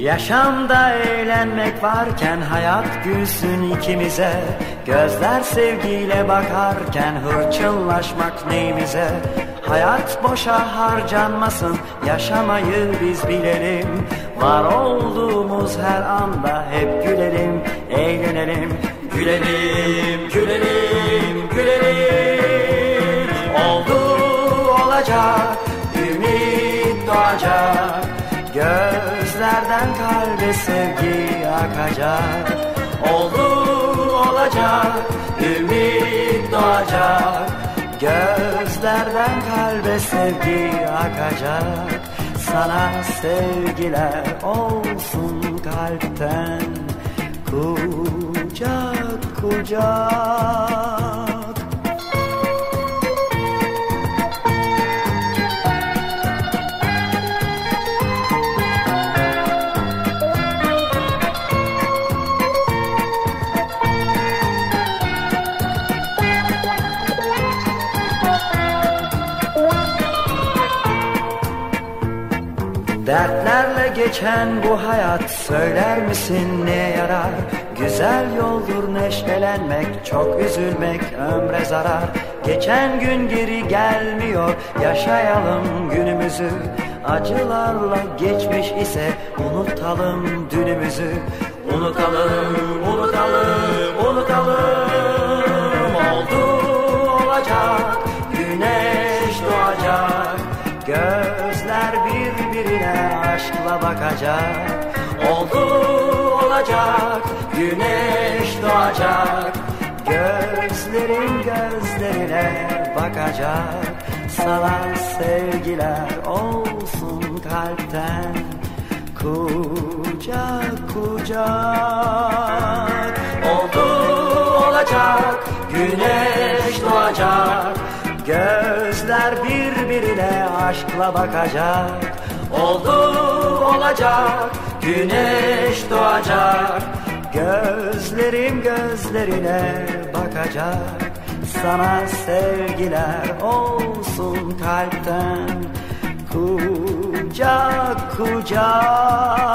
Yaşamda eğlenmek varken hayat gülsün ikimize. Gözler sevgiyle bakarken hırçınlaşmak neyimize? Hayat boşa harcanmasın yaşamayı biz bilelim. Var olduğumuz her anda hep gülelim, eğlenelim. Gülelim, gülelim, gülelim. Oldu olacak, ümit doğacak Gözlerden kalbe sevgi akacak. Oldu olacak, ümit doğacak. Gözlerden kalbe sevgi akacak. Sana sevgiler olsun kalpten. Kucak kucak Dertlerle geçen bu hayat söyler misin ne yarar? Güzel yoldur neşelenmek, çok üzülmek ömre zarar. Geçen gün geri gelmiyor, yaşayalım günümüzü. Acılarla geçmiş ise unutalım dünümüzü. Unutalım, unutalım, bakacak. Oldu olacak güneş doğacak. Gözlerin gözlerine bakacak. Sana sevgiler olsun kalpten. Kucak kucak. Oldu olacak güneş doğacak. Gözler birbirine aşkla bakacak. Oldu olacak güneş doğacak. Gözlerim gözlerine bakacak. Sana sevgiler olsun kalpten. Kucak kucak